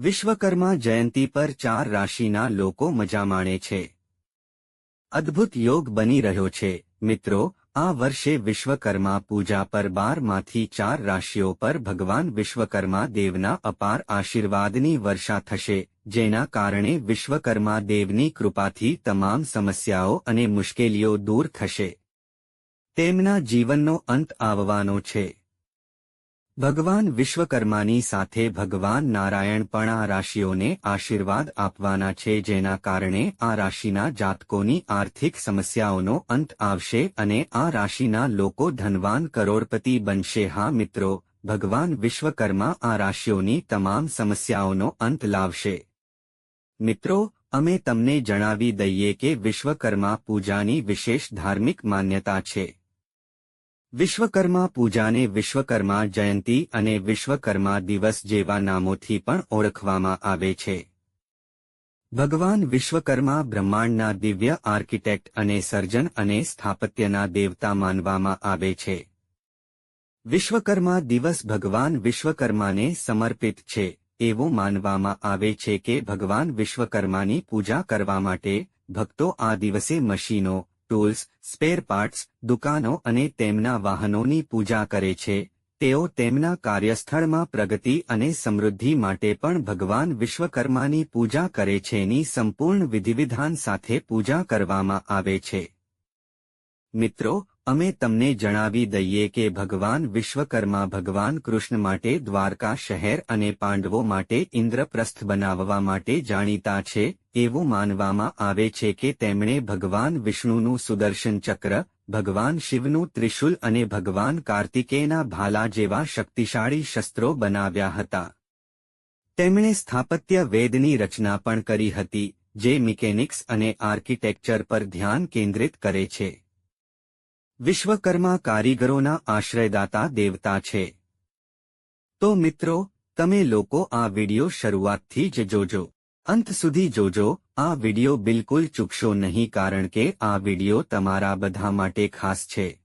વિશ્વકર્મા જયંતી પર ચાર રાશિના લોકો મજા માણે છે. અદ્ભુત યોગ બની રહ્યો છે. મિત્રો, આ વર્ષે વિશ્વકર્મા પૂજા પર બારમાંથી ચાર રાશિઓ પર ભગવાન વિશ્વકર્મા દેવના અપાર આશીર્વાદની વર્ષા થશે, જેના કારણે વિશ્વકર્મા દેવની કૃપાથી તમામ સમસ્યાઓ અને મુશ્કેલીઓ દૂર થશે. તેમના જીવનનો અંત આવવાનો છે. ભગવાન વિશ્વકર્માની સાથે ભગવાન નારાયણ પણ આ રાશિઓને આશીર્વાદ આપવાના છે, જેના કારણે આ રાશિના જાતકોની આર્થિક સમસ્યાઓનો અંત આવશે અને આ રાશિના લોકો ધનવાન કરોડપતિ બનશે. હા મિત્રો, ભગવાન વિશ્વકર્મા આ રાશિઓની તમામ સમસ્યાઓનો અંત લાવશે. મિત્રો, અમે તમને જણાવી દઈએ કે વિશ્વકર્મા પૂજાની વિશેષ ધાર્મિક માન્યતા છે. વિશ્વકર્મા પૂજાને વિશ્વકર્મા જયંતી અને વિશ્વકર્મા દિવસ જેવા નામોથી પણ ઓળખવામાં આવે છે. ભગવાન વિશ્વકર્મા બ્રહ્માંડના દિવ્ય આર્કિટેક્ટ અને સર્જન અને સ્થાપત્યના દેવતા માનવામાં આવે છે. વિશ્વકર્મા દિવસ ભગવાન વિશ્વકર્માને સમર્પિત છે, એવું માનવામાં આવે છે કે ભગવાન વિશ્વકર્માની પૂજા કરવા માટે ભક્તો આ દિવસે મશીનો ટૂલ્સ, સ્પેર પાર્ટ્સ, દુકાનો અને તેમના વાહનોની પૂજા કરે છે. તેઓ તેમના કાર્યસ્થળમાં પ્રગતિ અને સમૃદ્ધિ માટે પણ ભગવાન વિશ્વકર્માની પૂજા કરે છે ની સંપૂર્ણ વિધિવિધાન સાથે પૂજા કરવામાં આવે છે. મિત્રો, અમે તમને જણાવી દઈએ કે ભગવાન વિશ્વકર્મા ભગવાન કૃષ્ણ માટે દ્વારકા શહેર અને પાંડવો માટે ઇન્દ્રપ્રસ્થ બનાવવા માટે જાણીતા છે. એવું માનવામાં આવે છે કે તેમણે ભગવાન વિષ્ણુનું સુદર્શન ચક્ર, ભગવાન શિવનું ત્રિશુલ અને ભગવાન કાર્તિકેયના ભાલા જેવા શક્તિશાળી શસ્ત્રો બનાવ્યા હતા. તેમણે સ્થાપત્ય વેદની રચના પણ કરી હતી, જે મિકેનિક્સ અને આર્કિટેક્ચર પર ધ્યાન કેન્દ્રિત કરે છે. વિશ્વકર્મા કારીગરોના આશ્રયદાતા દેવતા છે. તો મિત્રો, તમે લોકો આ વિડિયો શરૂઆતથી જ જોજો. અંત સુધી જોજો, આ વિડિયો બિલકુલ ચૂકશો નહીં કારણ કે આ વિડિયો તમારા બધા માટે ખાસ છે.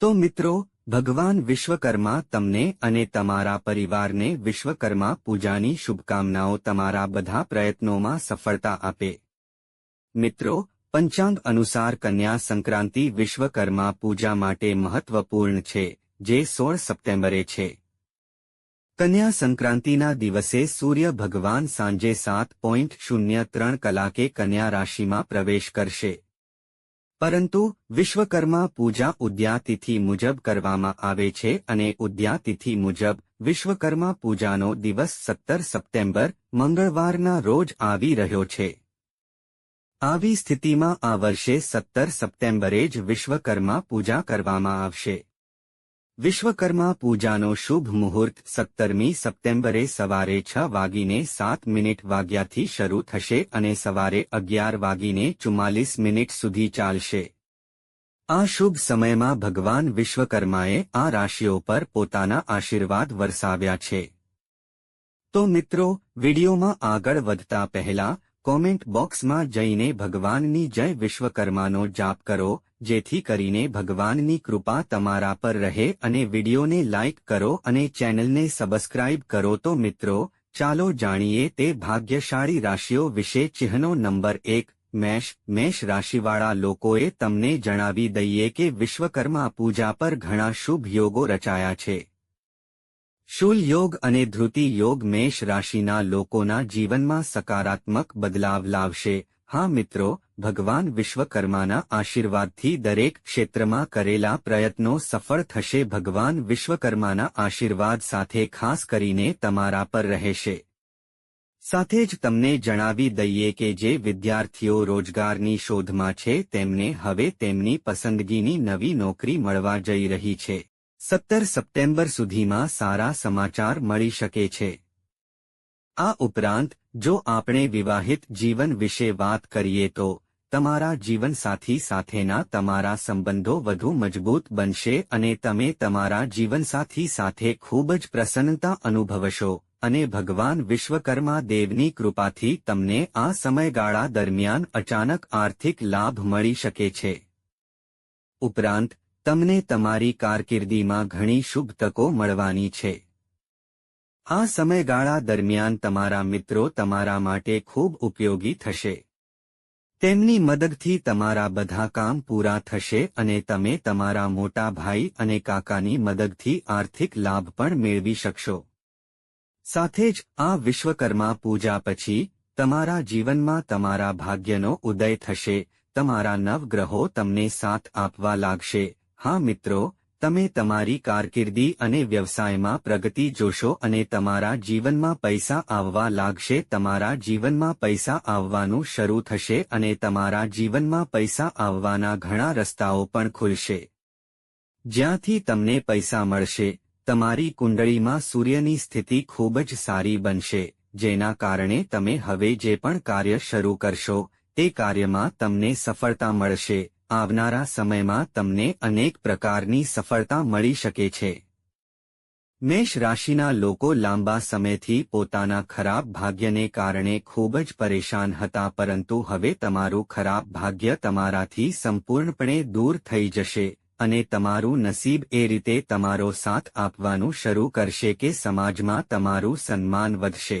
તો મિત્રો, ભગવાન વિશ્વકર્મા તમને અને તમારા પરિવારને વિશ્વકર્મા પૂજાની શુભકામનાઓ તમારા બધા પ્રયત્નોમાં સફળતા આપે. મિત્રો, પંચાંગ અનુસાર કન્યા સંક્રાંતિ વિશ્વકર્મા પૂજા માટે મહત્વપૂર્ણ છે, જે સોળ સપ્ટેમ્બરે છે. કન્યા સંક્રાંતિના દિવસે સૂર્ય ભગવાન સાંજે સાત પોઈન્ટ શૂન્ય ત્રણ કલાકે કન્યા રાશિમાં પ્રવેશ કરશે. પરંતુ વિશ્વકર્મા પૂજા ઉદ્યાતિથિ મુજબ કરવામાં આવે છે અને ઉદ્યાતિથિ મુજબ વિશ્વકર્મા પૂજાનો દિવસ સત્તર સપ્ટેમ્બર, મંગળવારના રોજ આવી રહ્યો છે. આવી સ્થિતિમાં આ વર્ષે સત્તર સપ્ટેમ્બરે જ વિશ્વકર્મા પૂજા કરવામાં આવશે. વિશ્વકર્મા પૂજાનો શુભ મુહૂર્ત સત્તરમી સપ્ટેમ્બરે સવારે છ વાગીને સાત મિનિટ વાગ્યાથી શરૂ થશે અને સવારે અગિયાર વાગીને ચુમ્માલીસ મિનિટ સુધી ચાલશે. આ શુભ સમયમાં ભગવાન વિશ્વકર્માએ આ રાશિઓ પર પોતાના આશીર્વાદ વરસાવ્યા છે. તો મિત્રો, વિડીયોમાં આગળ વધતા પહેલા, કોમેન્ટ બોક્સમાં જઈને ભગવાનની જય વિશ્વકર્માનો જાપ કરો જેથી કરીને ભગવાનની કૃપા તમારા પર રહે અને વિડીયોને લાઇક કરો અને ચેનલને સબસ્ક્રાઇબ કરો. તો મિત્રો, ચાલો જાણીએ તે ભાગ્યશાળી રાશિઓ વિશે ચિહ્નો નંબર એક, મેષ. મેષ રાશિવાળા લોકોએ તમને જણાવી દઈએ કે વિશ્વકર્મા પૂજા પર ઘણા શુભ યોગો રચાયા છે. શૂલ યોગ અને ધૃતિ યોગ મેષ રાશિના લોકોના જીવનમાં સકારાત્મક બદલાવ લાવશે. હા મિત્રો, ભગવાન વિશ્વકર્માના આશીર્વાદથી દરેક ક્ષેત્રમાં કરેલા પ્રયત્નો સફળ થશે. ભગવાન વિશ્વકર્માના આશીર્વાદ સાથે ખાસ કરીને તમારા પર રહેશે. સાથે જ તમને જણાવી દઈએ કે જે વિદ્યાર્થીઓ રોજગારની શોધમાં છે, તેમને હવે તેમની પસંદગીની નવી નોકરી મળવા જઈ રહી છે. સત્તર સપ્ટેમ્બર સુધીમાં સારા સમાચાર મળી શકે છે. આ ઉપરાંત, જો આપણે વિવાહિત જીવન વિશે વાત કરીએ તો, તમારા જીવનસાથી સાથેના તમારા સંબંધો વધુ મજબૂત બનશે અને તમે તમારા જીવનસાથી સાથે ખૂબ જ પ્રસન્નતા અનુભવશો અને ભગવાન વિશ્વકર્મા દેવની કૃપાથી તમને આ સમયગાળા દરમિયાન અચાનક આર્થિક લાભ મળી શકે છે. ઉપરાંત, તમને તમારી કારકિર્દીમાં ઘણી શુભ તકો મળવાની છે. આ સમયગાળા દરમિયાન તમારા મિત્રો તમારા માટે ખૂબ ઉપયોગી થશે. તેમની મદદથી તમારા બધા કામ પૂરા થશે અને તમે તમારા મોટા ભાઈ અને કાકાની મદદથી આર્થિક લાભ પણ મેળવી શકશો. સાથે જ આ વિશ્વકર્મા પૂજા પછી, તમારા જીવનમાં તમારા ભાગ્યનો ઉદય થશે, તમારા નવગ્રહો તમને સાથ આપવા લાગશે. હા મિત્રો તમે તમારી કારકિર્દી અને વ્યવસાયમાં પ્રગતિ જોશો અને તમારા જીવનમાં પૈસા આવવા લાગશે. તમારા જીવનમાં પૈસા આવવાનું શરૂ થશે અને તમારા જીવનમાં પૈસા આવવાના ઘણા રસ્તાઓ પણ ખુલશે. જ્યાંથી તમને પૈસા મળશે, તમારી કુંડળીમાં સૂર્યની સ્થિતિ ખૂબ જ સારી બનશે, જેના કારણે તમે હવે જે પણ કાર્ય શરૂ કરશો, તે કાર્યમાં તમને સફળતા મળશે. આવનારા સમયમાં તમને અનેક પ્રકારની સફળતા મળી શકે છે. મેષ રાશિના લોકો લાંબા સમયથી પોતાના ખરાબ ભાગ્યને કારણે ખૂબ જ પરેશાન હતા પરંતુ હવે તમારું ખરાબ ભાગ્ય તમારાથી સંપૂર્ણપણે દૂર થઈ જશે અને તમારું નસીબ એ રીતે તમારો સાથ આપવાનું શરૂ કરશે કે સમાજમાં તમારું સન્માન વધશે.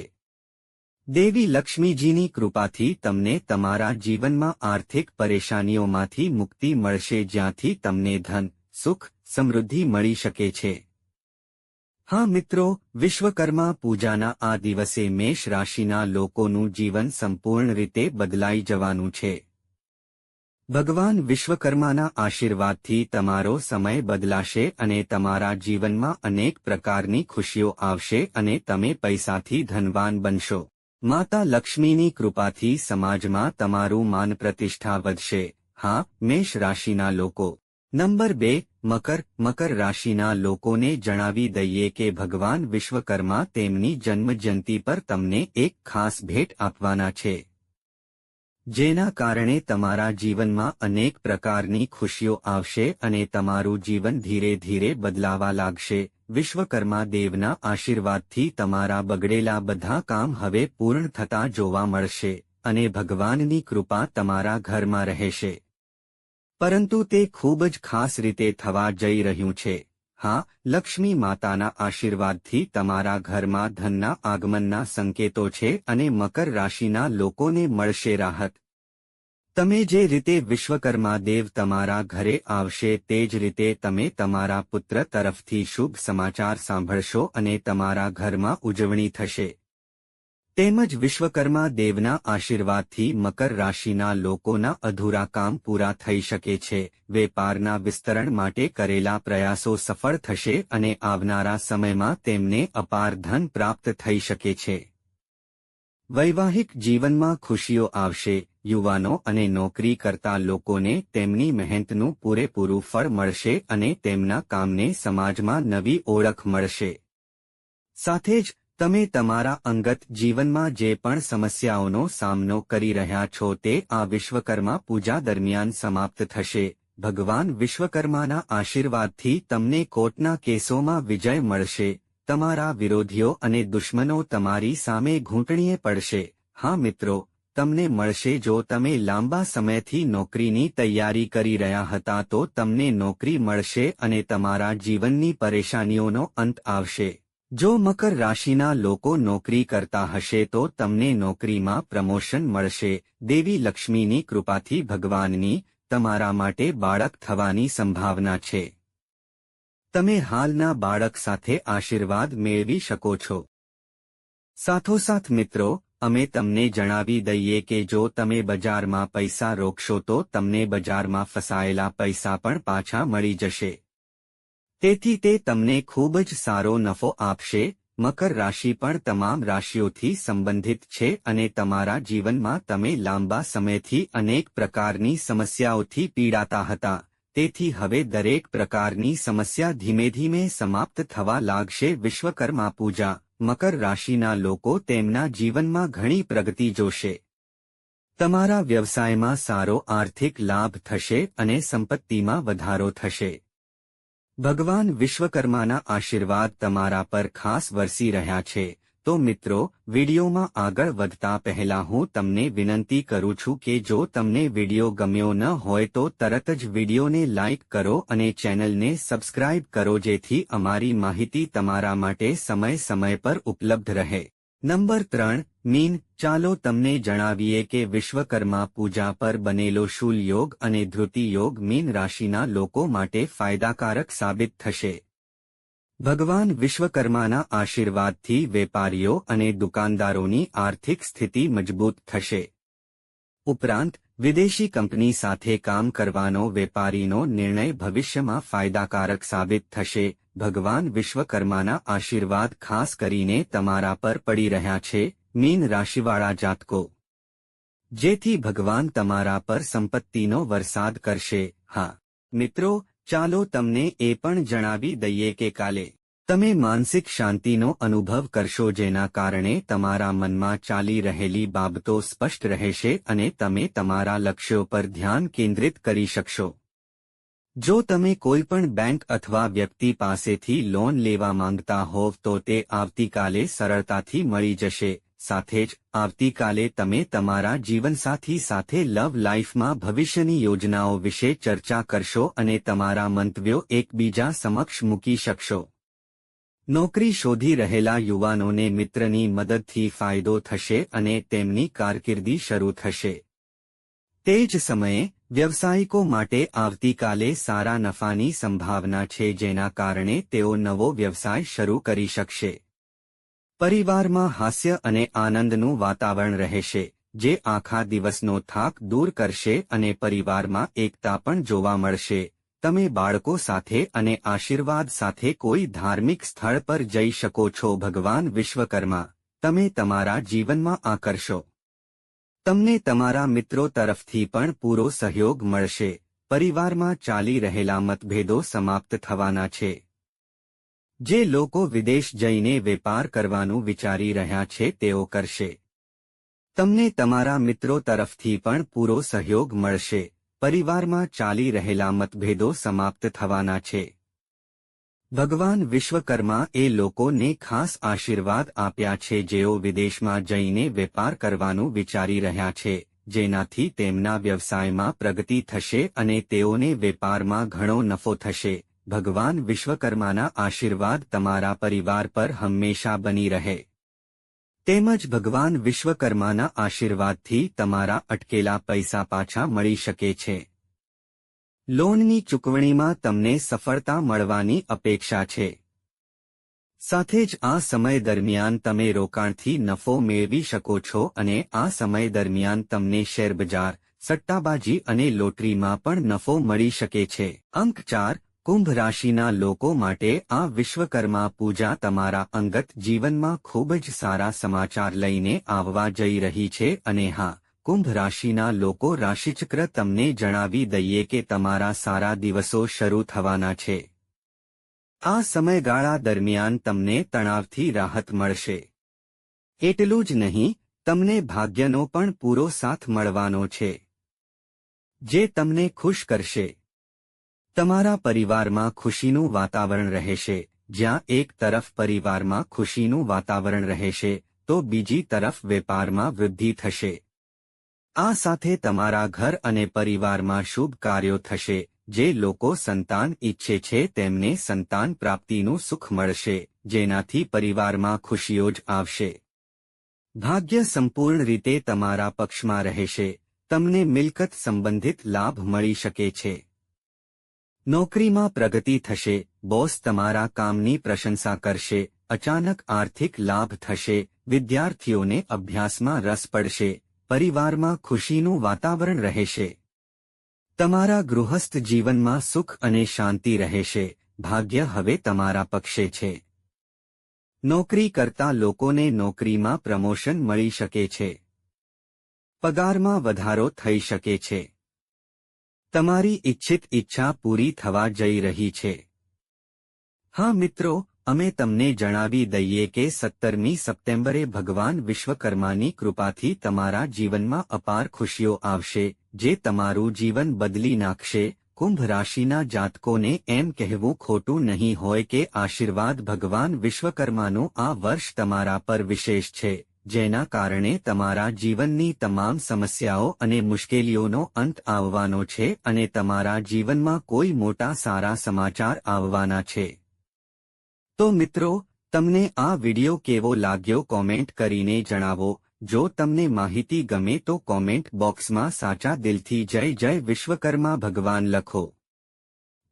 દેવી લક્ષ્મીજીની કૃપાથી તમને તમારા જીવનમાં આર્થિક પરેશાનીઓમાંથી મુક્તિ મળશે જ્યાંથી તમને ધન, સુખ, સમૃદ્ધિ મળી શકે છે. હા મિત્રો, વિશ્વકર્મા પૂજાના આ દિવસે મેષ રાશિના લોકોનું જીવન સંપૂર્ણ રીતે બદલાઈ જવાનું છે. ભગવાન વિશ્વકર્માના આશીર્વાદથી તમારો સમય બદલાશે અને તમારા જીવનમાં અનેક પ્રકારની ખુશીઓ આવશે અને તમે પૈસાથી ધનવાન બનશો. માતા લક્ષ્મીની કૃપાથી સમાજમાં તમારું માન પ્રતિષ્ઠા વધશે. હા, મેષ રાશિના લોકો. નંબર બે, મકર. મકર રાશિના લોકોને જણાવી દઈએ કે ભગવાન વિશ્વકર્મા તેમની જન્મજયંતિ પર તમને એક ખાસ ભેટ આપવાના છે. જેના કારણે તમારા જીવનમાં અનેક પ્રકારની ખુશીઓ આવશે અને તમારું જીવન ધીરે ધીરે બદલાવા લાગશે. વિશ્વકર્મા દેવના આશીર્વાદથી તમારા બગડેલા બધા કામ હવે પૂર્ણ થતા જોવા મળશે અને ભગવાનની કૃપા તમારા ઘરમાં રહેશે. પરંતુ તે ખૂબ જ ખાસ રીતે થવા જઈ રહ્યું છે. હા, લક્ષ્મી માતાના આશીર્વાદથી તમારા ઘરમાં ધનના આગમનના સંકેતો છે અને મકર રાશિના લોકોને મળશે રાહત. તમે જે રીતે વિશ્વકર્મા દેવ તમારા ઘરે આવશે તે જ રીતે તમે તમારા પુત્ર તરફથી શુભ સમાચાર સાંભળશો અને તમારા ઘરમાં ઉજવણી થશે. તેમજ વિશ્વકર્મા દેવના આશીર્વાદથી મકર રાશિના લોકોના અધૂરા કામ પૂરા થઈ શકે છે. વેપારના વિસ્તરણ માટે કરેલા પ્રયાસો સફળ થશે અને આવનારા સમયમાં તેમને અપાર ધન પ્રાપ્ત થઈ શકે છે. વૈવાહિક જીવનમાં ખુશીઓ આવશે. યુવાનો અને નોકરી કરતા લોકોને તેમની મહેનતનું પૂરેપૂરું ફળ મળશે અને તેમના કામને સમાજમાં નવી ઓળખ મળશે. સાથે જ, તમે તમારા અંગત જીવનમાં જે પણ સમસ્યાઓનો સામનો કરી રહ્યા છો તે આ વિશ્વકર્મા પૂજા દરમિયાન સમાપ્ત થશે. ભગવાન વિશ્વકર્માના આશીર્વાદથી તમને કોર્ટના કેસોમાં વિજય મળશે. તમારા વિરોધીઓ અને દુશ્મનો તમારી સામે ઘૂંટણીએ પડશે. હા મિત્રો તમને મળશે જો તમે લાંબા સમયથી નોકરીની તૈયારી કરી રહ્યા હતા તો તમને નોકરી મળશે અને તમારા જીવનની પરેશાનીઓનો અંત આવશે. જો મકર રાશિના લોકો નોકરી કરતા હશે તો તમને નોકરીમાં પ્રમોશન મળશે. દેવી લક્ષ્મીની કૃપાથી ભગવાનની, તમારા માટે બાળક થવાની સંભાવના છે. તમે હાલના બાળક સાથે આશીર્વાદ મેળવી શકો છો. સાથોસાથ મિત્રો અમે તમને જણાવી દઈએ કે જો તમે બજારમાં પૈસા રોકશો તો તમને બજારમાં ફસાયેલા પૈસા પણ પાછા મળી જશે. તેથી તે તમને ખૂબ જ સારો નફો આપશે, મકર રાશિ પણ તમામ રાશિઓથી સંબંધિત છે અને તમારા જીવનમાં તમે લાંબા સમયથી અનેક પ્રકારની સમસ્યાઓથી પીડાતા હતા. તેથી હવે દરેક પ્રકારની સમસ્યા ધીમે ધીમે સમાપ્ત થવા લાગશે. વિશ્વકર્મા પૂજા, મકર રાશિના લોકો તેમના જીવનમાં ઘણી પ્રગતિ જોશે. તમારા વ્યવસાયમાં સારો આર્થિક લાભ થશે અને સંપત્તિમાં વધારો થશે. ભગવાન વિશ્વકર્માના આશીર્વાદ તમારા પર ખાસ વરસી રહ્યા છે. તો મિત્રો, વિડીયોમાં આગળ વધતા પહેલા હું તમને વિનંતી કરું છું કે જો તમને વીડિયો ગમ્યો ન હોય તો તરત જ વિડીયોને લાઇક કરો અને ચેનલને સબસ્ક્રાઇબ કરો જેથી અમારી માહિતી તમારા માટે સમય સમય પર ઉપલબ્ધ રહે. નંબર ત્રણ, મીન, ચાલો તમને જણાવીએ કે વિશ્વકર્મા પૂજા પર બનેલો શૂલ યોગ અને ધૃતિ યોગ મીન રાશિના લોકો માટે ફાયદાકારક સાબિત થશે. ભગવાન વિશ્વકર્માના આશીર્વાદથી વેપારીઓ અને દુકાનદારોની આર્થિક સ્થિતિ મજબૂત થશે. ઉપરાંત, વિદેશી કંપની સાથે કામ કરવાનો વેપારીનો નિર્ણય ભવિષ્યમાં ફાયદાકારક સાબિત થશે. ભગવાન વિશ્વકર્માના આશીર્વાદ ખાસ કરીને તમારા પર પડી રહ્યા છે. મીન રાશિવાળા જાતકો. જેથી ભગવાન તમારા પર સંપત્તિનો વરસાદ કરશે. હા, મિત્રો ચાલો તમને એ પણ જણાવી દઈએ કે કાલે તમે માનસિક શાંતિનો અનુભવ કરશો જેના કારણે તમારા મનમાં ચાલી રહેલી બાબતો સ્પષ્ટ રહેશે અને તમે તમારા લક્ષ્યો પર ધ્યાન કેન્દ્રિત કરી શકશો. જો તમે કોઈપણ બેંક અથવા વ્યક્તિ પાસેથી લોન લેવા માંગતા હોવ તો તે આવતીકાલે સરળતાથી મળી જશે. સાથે જ, આવતીકાલે તમે તમારા જીવનસાથી સાથે લવ લાઈફમાં ભવિષ્યની યોજનાઓ વિશે ચર્ચા કરશો અને તમારા મંતવ્યો એકબીજા સમક્ષ મૂકી શકશો. નોકરી શોધી રહેલા યુવાનોને મિત્રની મદદથી ફાયદો થશે અને તેમની કારકિર્દી શરૂ થશે. તે જ સમયે, વ્યવસાયિકો માટે આવતીકાલે સારા નફાની સંભાવના છે જેના કારણે તેઓ નવો વ્યવસાય શરૂ કરી શકશે. પરિવારમાં હાસ્ય અને આનંદનું વાતાવરણ રહેશે, જે આખા દિવસનો થાક દૂર કરશે અને પરિવારમાં એકતા પણ જોવા મળશે. તમે બાળકો સાથે અને આશીર્વાદ સાથે કોઈ ધાર્મિક સ્થળ પર જઈ શકો છો. ભગવાન વિશ્વકર્મા, તમે તમારા જીવનમાં આકર્ષો. તમને તમારા મિત્રો તરફથી પણ પૂરો સહયોગ મળશે. પરિવારમાં ચાલી રહેલા મતભેદો સમાપ્ત થવાના છે. જે લોકો વિદેશ જઈને વેપાર કરવાનું વિચારી રહ્યા છે, તેઓ કરશે. તમને તમારા મિત્રો તરફથી પણ પૂરો સહયોગ મળશે. પરિવારમાં ચાલી રહેલા મતભેદો સમાપ્ત થવાના છે. ભગવાન વિશ્વકર્મા એ લોકોને ખાસ આશીર્વાદ આપ્યા છે, જેઓ વિદેશમાં જઈને વેપાર કરવાનું વિચારી રહ્યા છે, જેનાથી તેમના વ્યવસાયમાં પ્રગતિ થશે અને તેઓને વેપારમાં ઘણો નફો થશે. ભગવાન વિશ્વકર્માના આશીર્વાદ તમારા પરિવાર પર હંમેશા બની રહે. તેમજ ભગવાન વિશ્વકર્માના આશીર્વાદથી તમારા અટકેલા પૈસા પાછા મળી શકે છે. લોનની ચૂકવણીમાં તમને સફળતા મળવાની અપેક્ષા છે. સાથે જ આ સમય દરમિયાન તમે રોકાણથી નફો મેળવી શકો છો અને આ સમય દરમિયાન તમને શેરબજાર, સટ્ટાબાજી અને લોટરીમાં પણ નફો મળી શકે છે. અંક ચાર કુંભ રાશિના લોકો માટે આ વિશ્વકર્મા પૂજા તમારા અંગત જીવનમાં ખૂબ જ સારા સમાચાર લઈને આવવા જઈ રહી છે અને હા, કુંભ રાશિના લોકો રાશિચક્ર તમને જણાવી દઈએ કે તમારા સારા દિવસો શરૂ થવાના છે. આ સમયગાળા દરમિયાન તમને તણાવથી રાહત મળશે. એટલું જ નહીં, તમને ભાગ્યનો પણ પૂરો સાથ મળવાનો છે. જે તમને ખુશ કરશે. તમારા પરિવારમાં ખુશીનું વાતાવરણ રહેશે. જ્યાં એક તરફ પરિવારમાં ખુશીનું વાતાવરણ રહેશે, તો બીજી તરફ વેપારમાં વૃદ્ધિ થશે. આ સાથે તમારા ઘર અને પરિવારમાં શુભ કાર્યો થશે. જે લોકો સંતાન ઈચ્છે છે, તેમને સંતાન પ્રાપ્તિનું સુખ મળશે, જેનાથી પરિવારમાં ખુશીઓ જ આવશે. ભાગ્ય સંપૂર્ણ રીતે તમારા પક્ષમાં રહેશે. તમને મિલકત સંબંધિત લાભ મળી શકે છે. નોકરીમાં પ્રગતિ થશે, બોસ તમારા કામની પ્રશંસા કરશે, અચાનક આર્થિક લાભ થશે, વિદ્યાર્થીઓને અભ્યાસમાં રસ પડશે, પરિવારમાં ખુશીનું વાતાવરણ રહેશે. તમારા ગૃહસ્થ જીવનમાં સુખ અને શાંતિ રહેશે, ભાગ્ય હવે તમારા પક્ષે છે. નોકરી કરતા લોકોને નોકરીમાં પ્રમોશન મળી શકે છે. પગારમાં વધારો થઈ શકે છે. તમારી ઇચ્છિત ઈચ્છા પૂરી થવા જઈ રહી છે. હા મિત્રો, અમે તમને જણાવી દઈએ કે સત્તરમી સપ્ટેમ્બરે ભગવાન વિશ્વકર્માની કૃપાથી તમારા જીવનમાં અપાર ખુશીઓ આવશે, જે તમારું જીવન બદલી નાખશે, કુંભ રાશિના જાતકોને એમ કહેવું ખોટું નહીં હોય કે આશીર્વાદ ભગવાન વિશ્વકર્માનું આ વર્ષ તમારા પર વિશેષ છે. જેના કારણે તમારા જીવનની તમામ સમસ્યાઓ અને મુશ્કેલીઓનો અંત આવવાનો છે અને તમારા જીવનમાં કોઈ મોટા સારા સમાચાર આવવાના છે. તો મિત્રો, તમને આ વિડિયો કેવો લાગ્યો કોમેન્ટ કરીને જણાવો. જો તમને માહિતી ગમે તો કોમેન્ટ બોક્સમાં સાચા દિલથી જય જય વિશ્વકર્મા ભગવાન લખો.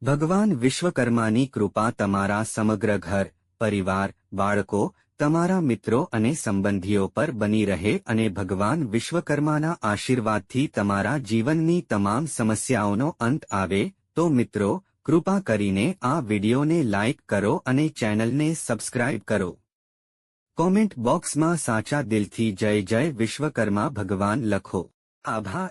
ભગવાન વિશ્વકર્માની કૃપા તમારા સમગ્ર ઘર, પરિવાર, બાળકો તમારા મિત્રો અને સંબંધીઓ પર બની રહે અને ભગવાન વિશ્વકર્માના આશીર્વાદથી તમારા જીવનની તમામ સમસ્યાઓનો અંત આવે, તો મિત્રો, કૃપા કરીને આ વિડિયોને લાઇક કરો અને ચેનલને સબસ્ક્રાઇબ કરો. કોમેન્ટ બોક્સમાં સાચા દિલથી જય જય વિશ્વકર્મા ભગવાન લખો. આભાર.